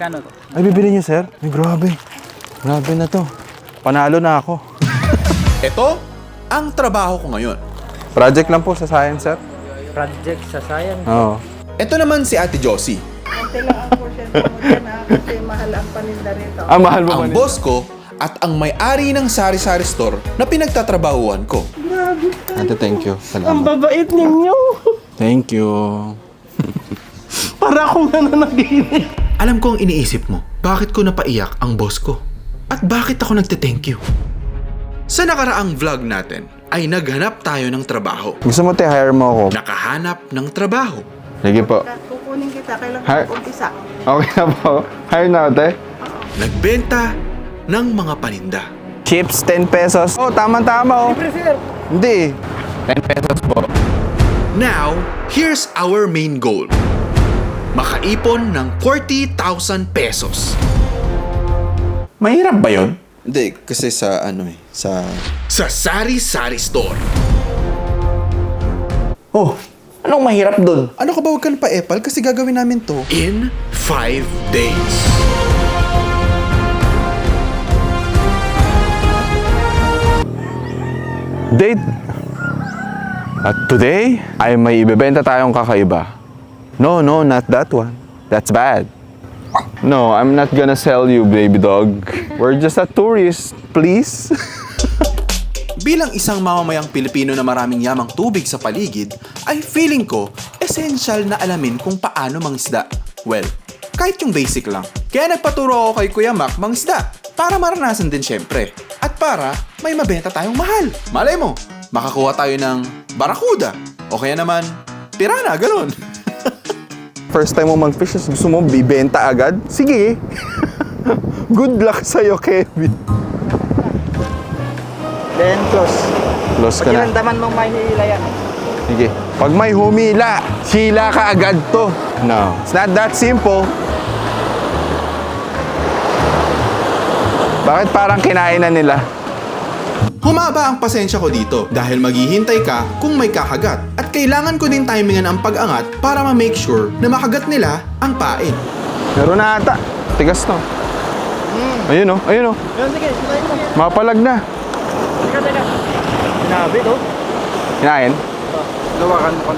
Magkano to? Ay, bibili niyo, sir? Ay, grabe. Grabe na to. Panalo na ako. Ito ang trabaho ko ngayon. Project lang po sa science, sir. Project sa science. Oo. Ito naman si Ate Josie. Konti lang ang porsyento mo dyan ha, kasi mahal ang paninda rito. Ah, mahal mo Ang boss ko at ang may-ari ng sari-sari store na pinagtatrabahuan ko. Ate, thank you. Salamat. babait ninyo. Thank you. Para akong nananaginip. Alam ko ang iniisip mo, bakit ko napaiyak ang boss ko? At bakit ako nagte-thank you? Sa nakaraang vlog natin, ay naghanap tayo ng trabaho. Gusto mo, te, hire mo ako? Nakahanap ng trabaho. Sige po. Kukunin kita, kailangan Har- ko umpisa. Okay na po. Hire na, te. Nagbenta ng mga paninda. Chips, 10 pesos. Oh, tama-tama, oh. Hindi. 10 pesos po. Now, here's our main goal. Makaipon ng 40,000 pesos. Mahirap ba yun? Hindi, kasi sa ano eh, sa... Sa Sari Sari Store. Oh, anong mahirap dun? Ano ka ba, huwag ka na pa-epal kasi gagawin namin to. In 5 days. Date. At today, ay may ibebenta tayong kakaiba. No, no, not that one. That's bad. No, I'm not gonna sell you, baby dog. We're just a tourist, please. Bilang isang mamamayang Pilipino na maraming yamang tubig sa paligid, ay feeling ko, essential na alamin kung paano mangisda. Well, kahit yung basic lang. Kaya nagpaturo ako kay Kuya Mac mangisda, para maranasan din syempre. At para may mabenta tayong mahal. Malay mo, makakuha tayo ng barakuda. O kaya naman, pirana, galon. First time mo mag-fish, gusto mo bibenta agad? Sige. Good luck sa'yo, Kevin. Then close. Close ka na. Pakiramdaman mong mahihila yan. Sige. Pag may humila, sila ka agad to. No, it's not that simple. Bakit parang kinain na nila? Humaba ang pasensya ko dito dahil maghihintay ka kung may kakagat at kailangan ko din timingan ang pag-angat para ma-make sure na makagat nila ang pain. Meron na ata. Tigas to. Ayun oh, ayun oh. Yun, sige. Mapalag na. Teka, teka. Sinabi to. Kinain? Lawakan mo.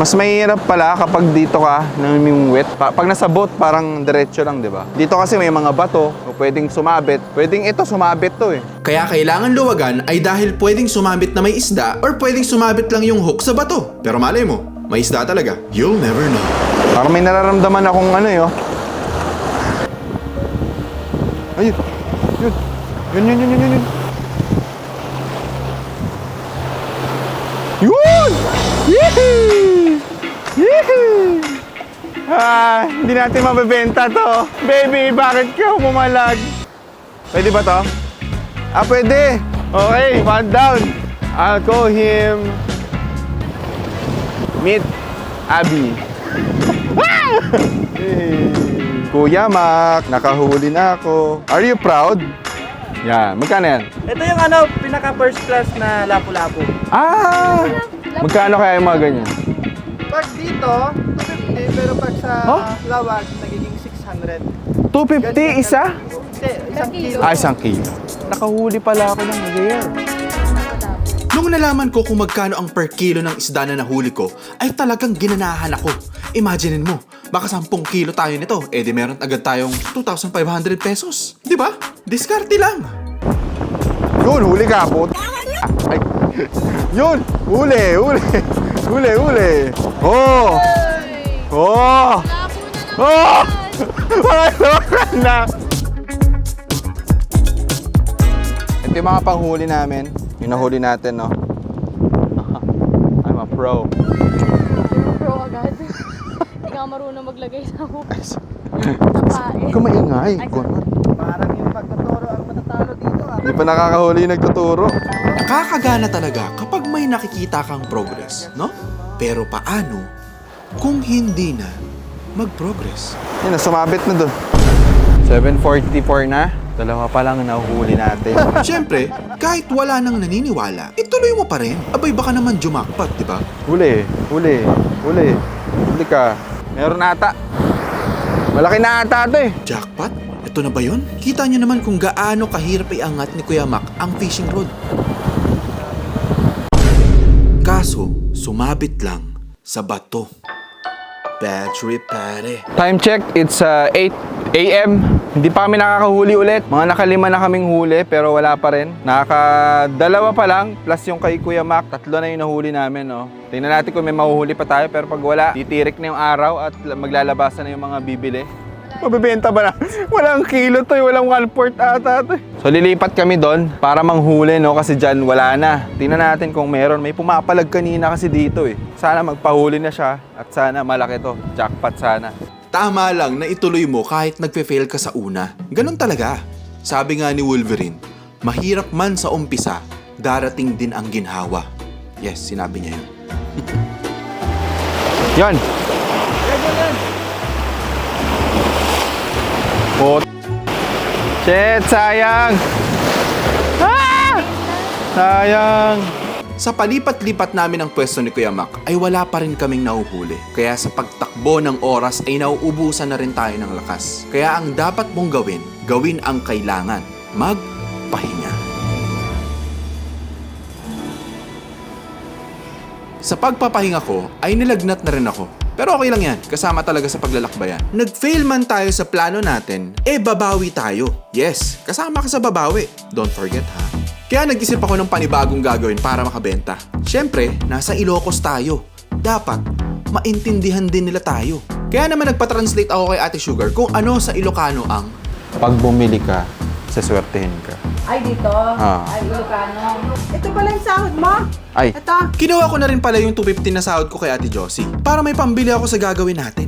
Mas mahirap pala kapag dito ka namimingwit. Pa- pag nasa boat, parang diretso lang, di ba? Dito kasi may mga bato, o pwedeng sumabit. Pwedeng ito, sumabit to eh. Kaya kailangan luwagan ay dahil pwedeng sumabit na may isda or pwedeng sumabit lang yung hook sa bato. Pero malay mo, may isda talaga. You'll never know. Parang may nararamdaman akong ano eh, oh. Ayun. Yun. Yun, yun, yun, yun, yun, yun. Yun! Yee! Yee! Ah, hindi natin mabebenta to. Baby, bakit ka humalag? Pwede ba to? Ah, pwede. Okay, one down. I'll call him... Meet Abby. Hey. Kuya Mac, nakahuli na ako. Are you proud? Yan. Magkano yan? Ito yung ano, pinaka first class na lapu-lapu. Ah! Magkano kaya yung mga ganyan? Pag dito, 250, pero pag sa Huh? lawag, nagiging 600. 250 isa? Hindi, isang kilo. Ah, isang kilo. Nakahuli pala ako ng rare. Nung nalaman ko kung magkano ang per kilo ng isda na nahuli ko, ay talagang ginanahan ako. Imaginein mo, baka 10 kilo tayo nito, eh di meron agad tayong 2,500 pesos. Di ba? Diskarte lang. Yun, huli ka po. Ay. Yun, huli, huli. Huli, huli. Oh! Oh! Oh! Parang na. Ito yung mga panghuli namin. Yung nahuli natin, no? I'm a pro. Pro agad. Hindi ka marunong maglagay sa hook. Tapain. Huwag ka maingay. Ay, sorry. Parang yung pagkaturo ang matatalo dito ah. Hindi pa nakakahuli yung nagtuturo. Nakakagana talaga kapag may nakikita kang progress, no? Pero paano kung hindi na mag-progress? Yun, sumabit na dun. 7.44 na. Dalawa pa lang nahuhuli natin. Siyempre, kahit wala nang naniniwala, ituloy mo pa rin. Abay baka naman jumakpat, di ba? Huli, huli, huli. Huli ka. Meron ata. Malaki na ata ito eh. Jackpot? Ito na ba yun? Kita nyo naman kung gaano kahirap iangat ni Kuya Mac ang fishing rod. Kaso, sumabit lang sa bato. Trip, pare. Time check, it's uh, 8 a.m. Hindi pa kami nakakahuli ulit. Mga nakalima na kaming huli pero wala pa rin. Nakakadalawa pa lang plus yung kay Kuya Mac. Tatlo na yung nahuli namin. No? Tingnan natin kung may mahuhuli pa tayo pero pag wala, titirik na yung araw at maglalabasan na yung mga bibili. Mabibenta ba na? Walang kilo to, walang one fourth ata to. So lilipat kami doon para manghuli no kasi dyan wala na. Tingnan natin kung meron. May pumapalag kanina kasi dito eh. Sana magpahuli na siya at sana malaki to. Jackpot sana. Tama lang na ituloy mo kahit nagpe-fail ka sa una. Ganon talaga. Sabi nga ni Wolverine, mahirap man sa umpisa, darating din ang ginhawa. Yes, sinabi niya yun. Yan. Pot. Shit, sayang. Ah! Sayang. Sa palipat-lipat namin ang pwesto ni Kuya Mac ay wala pa rin kaming nahuhuli. Kaya sa pagtakbo ng oras ay nauubusan na rin tayo ng lakas. Kaya ang dapat mong gawin, gawin ang kailangan. Magpahinga. Sa pagpapahinga ko ay nilagnat na rin ako. Pero okay lang yan, kasama talaga sa paglalakbayan. Nag-fail man tayo sa plano natin, eh babawi tayo. Yes, kasama ka sa babawi. Don't forget ha. Kaya nag-isip ako ng panibagong gagawin para makabenta. Siyempre, nasa Ilocos tayo. Dapat, maintindihan din nila tayo. Kaya naman nagpa-translate ako kay Ate Sugar kung ano sa Ilocano ang Pag bumili ka, saswertehin ka. Ay, dito. Ah. Ay, Ilocano. Ito pala yung sahod mo. Ay, Ito. Kinuha ko na rin pala yung 250 na sahod ko kay Ate Josie para may pambili ako sa gagawin natin.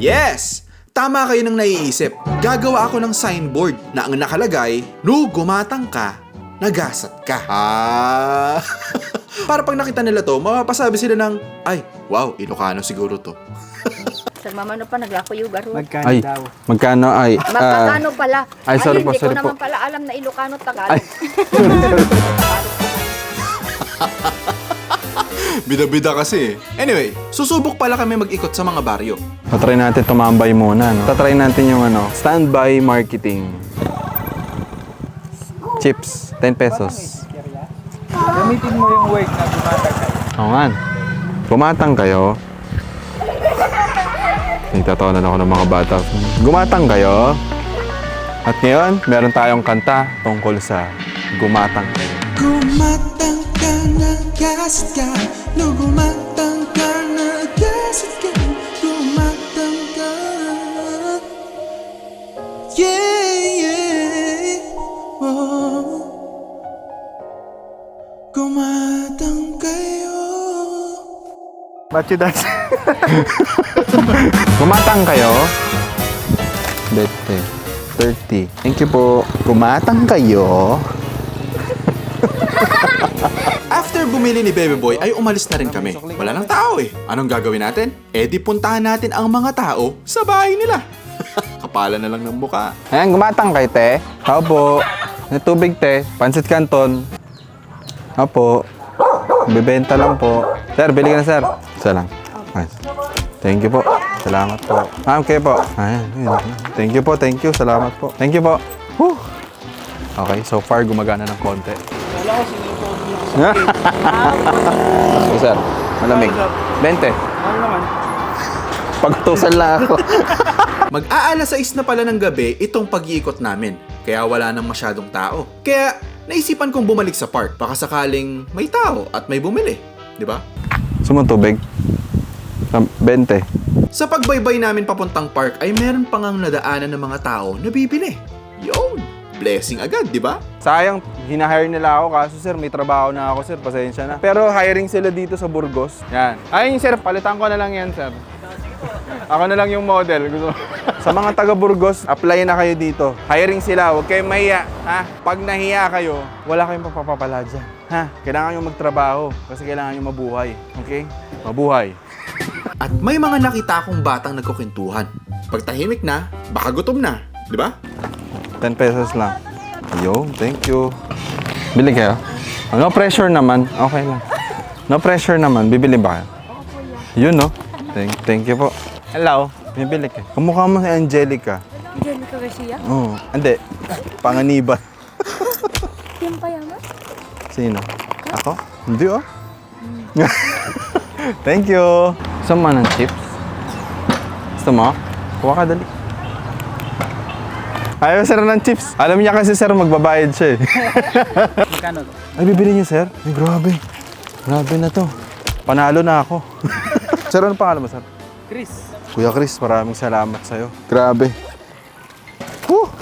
Yes! Tama kayo nang naiisip. Gagawa ako ng signboard na ang nakalagay, No, gumatang ka, nagasat ka. Ah! para pag nakita nila to, mapapasabi sila ng, ay, wow, Ilocano siguro to. Sa mamano pa naglakoy yung garo. Magkano ay, daw? magkano ay? ah, Magkakano pala? ay, sorry po, hindi sorry ko po. naman pala alam na Ilocano ay, Tagalog. Bida-bida kasi eh. Anyway, susubok pala kami mag-ikot sa mga baryo. Tatry natin tumambay muna, no? Tatry natin yung ano, standby marketing. Chips, 10 pesos. Gamitin mo yung word na bumatag ka. Oo nga. Gumatang kayo. Nagtatawanan ako ng mga bata. Gumatang kayo. At ngayon, meron tayong kanta tungkol sa gumatang kayo. Gumatang ka, nagasat ka No, gumatang ka, nagasat ka Gumatang ka Yeah, yeah oh. Gumatang kayo Bachi dance. Gumatang kayo. Bete. 30. Thank you po. Gumatang kayo. After bumili ni Baby Boy ay umalis na rin kami. Wala nang tao eh. Anong gagawin natin? Eh di puntahan natin ang mga tao sa bahay nila. Kapala na lang ng muka. Ayan, gumatang kayo, te. Tao po. May tubig, te. Pansit canton. Opo. Bibenta lang po. Sir, bili ka na, sir. Isa lang. Ay. Thank you po. Salamat po. Ma'am, kayo po. Ayan. Thank you po, thank you. Salamat po. Thank you po. Whew. Okay, so far gumagana ng konti. Wala sir. Malamig. 20. Ano naman? Pagtusan lang ako. Mag-aalas 6 na pala ng gabi itong pag-iikot namin. Kaya wala nang masyadong tao. Kaya naisipan kong bumalik sa park. Baka sakaling may tao at may bumili. Di ba? Sumong tubig. Sam- 20. Sa pagbaybay namin papuntang park ay meron pang ang nadaanan ng mga tao na bibili. Yun! Blessing agad, di ba? Sayang, hinahire nila ako kaso sir, may trabaho na ako sir, pasensya na. Pero hiring sila dito sa Burgos. Yan. Ayun sir, palitan ko na lang yan sir. Ako na lang yung model. Gusto sa mga taga Burgos, apply na kayo dito. Hiring sila, huwag kayong mahiya. Ha? Pag nahiya kayo, wala kayong papapala dyan. Ha? Kailangan nyo magtrabaho kasi kailangan nyo mabuhay. Okay? Mabuhay. At may mga nakita akong batang nagkukintuhan. Pag tahimik na, baka gutom na. Di ba? 10 pesos lang. Yo, thank you. Bili kayo? Oh, no pressure naman. Okay lang. No pressure naman. Bibili ba kayo? Yun, no? Thank, thank you po. Hello. Bibili ka. Kamukha mo si Angelica. Angelica Garcia? Oo. Hindi. Panganiban. Yung payaman? Sino? Ako? Hindi oh. Thank you. Gusto mo ng chips? Gusto mo? Kuha ka dali. Ayaw sir ng chips. Alam niya kasi sir magbabayad siya eh. Magkano to? Ay, bibili niyo sir? Ay, grabe. Grabe na to. Panalo na ako. sir, ano pangalan mo sir? Chris. Kuya Chris, maraming salamat sa'yo. Grabe. Woo!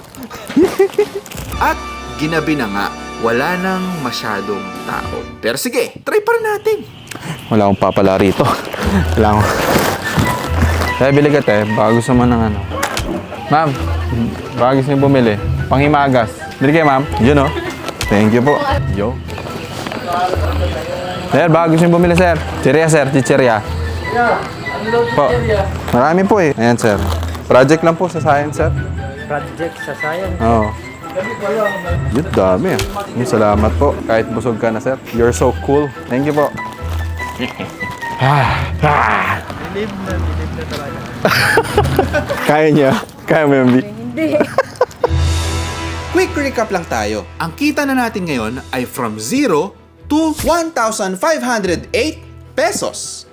At ginabi na nga, wala nang masyadong tao. Pero sige, try pa rin natin. Wala akong papala rito. Wala akong... Kaya bili ka te, baka gusto mo ng ano. Ma'am, baka gusto niyo bumili. Panghimagas. Bili kayo ma'am. Yun oh. Thank you po. Yo. Sir, baka gusto niyo bumili sir. Chicheria sir, chicheria. Po. Marami po eh. Ayan sir. Project lang po sa science sir. Project sa science. Oo. Yun, dami ah. Yung Salamat po. Kahit busog ka na, sir. You're so cool. Thank you po. ah, ah. Believe na, believe na talaga. Kaya niya. Kaya mo yung Hindi. Quick recap lang tayo. Ang kita na natin ngayon ay from 0 to 1,508 pesos.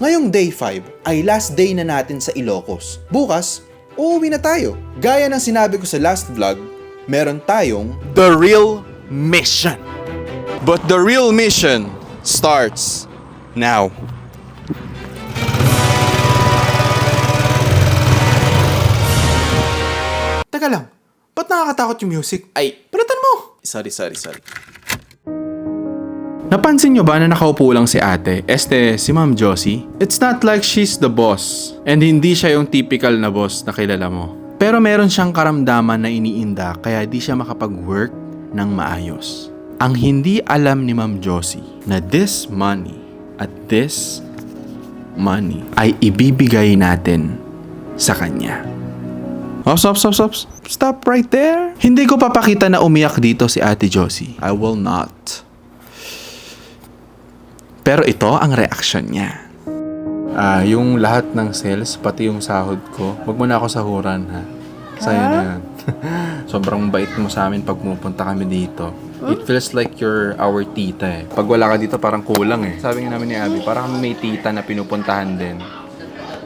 Ngayong day 5 ay last day na natin sa Ilocos. Bukas, uuwi na tayo. Gaya ng sinabi ko sa last vlog, meron tayong the real mission. But the real mission starts now. Ba't nakakatakot yung music? Ay, palitan mo! Sorry, sorry, sorry. Napansin nyo ba na nakaupo lang si ate, este si Ma'am Josie? It's not like she's the boss. And hindi siya yung typical na boss na kilala mo. Pero meron siyang karamdaman na iniinda kaya di siya makapag-work ng maayos. Ang hindi alam ni Ma'am Josie na this money at this money ay ibibigay natin sa kanya. Oh, stop, stop, stop. Stop right there. Hindi ko papakita na umiyak dito si Ate Josie. I will not. Pero ito ang reaction niya. Ah, yung lahat ng sales, pati yung sahod ko, wag mo na ako sahuran ha. Sa'yo na yan. Sobrang bait mo sa amin pag pumupunta kami dito. It feels like you're our tita eh. Pag wala ka dito, parang kulang eh. Sabi nga namin ni Abby, parang may tita na pinupuntahan din.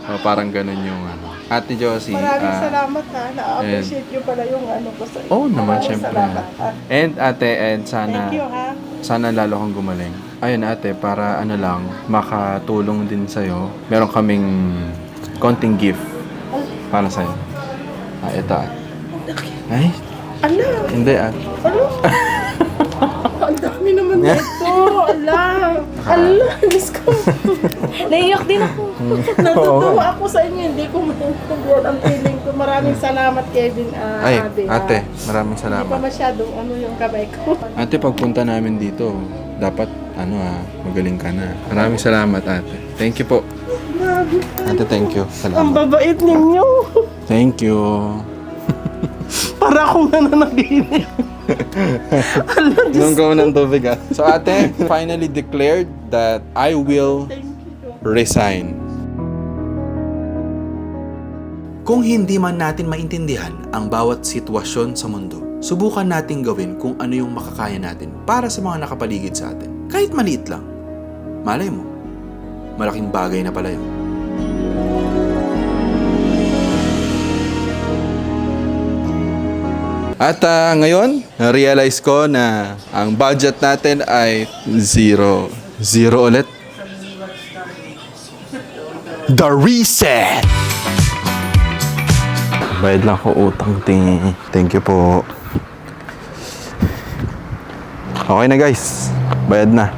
So, parang ganun yung ano. Ate Josie, Maraming ah, salamat ha. Na-appreciate nyo pala yung ano ko sa Oo naman, Maraming syempre. Salamat ha. And ate, and sana, Thank you ha. sana lalo kang gumaling. Ayun ate, para ano lang, makatulong din sa'yo. Meron kaming konting gift para sa'yo. Ah, ito ate. Ay, Ala, hindi ah. ang dami naman dito. Ala, ala, Diyos ko. Naiyak din ako. Natutuwa ako sa inyo. Hindi ko maintindihan ang feeling ko. Maraming salamat, Kevin. ah, Ay, Abe, ate, ah. maraming Hindi pa salamat. masyadong ano yung kamay ko. Ate, pagpunta namin dito, dapat ano ah, magaling ka na. Maraming salamat ate. Thank you po. Ate, thank you. Ang Salamat. babait ninyo. Thank you. Para akong nananaginip. Nung gawin ng tubig ah. So ate, finally declared that I will resign. Kung hindi man natin maintindihan ang bawat sitwasyon sa mundo, subukan nating gawin kung ano yung makakaya natin para sa mga nakapaligid sa atin. Kahit maliit lang. Malay mo, malaking bagay na pala yun. At ah, ngayon, na-realize ko na ang budget natin ay zero. Zero ulit. The reset! Bayad lang ko utang, ting. Thank you po. Okay na guys. Bayad na.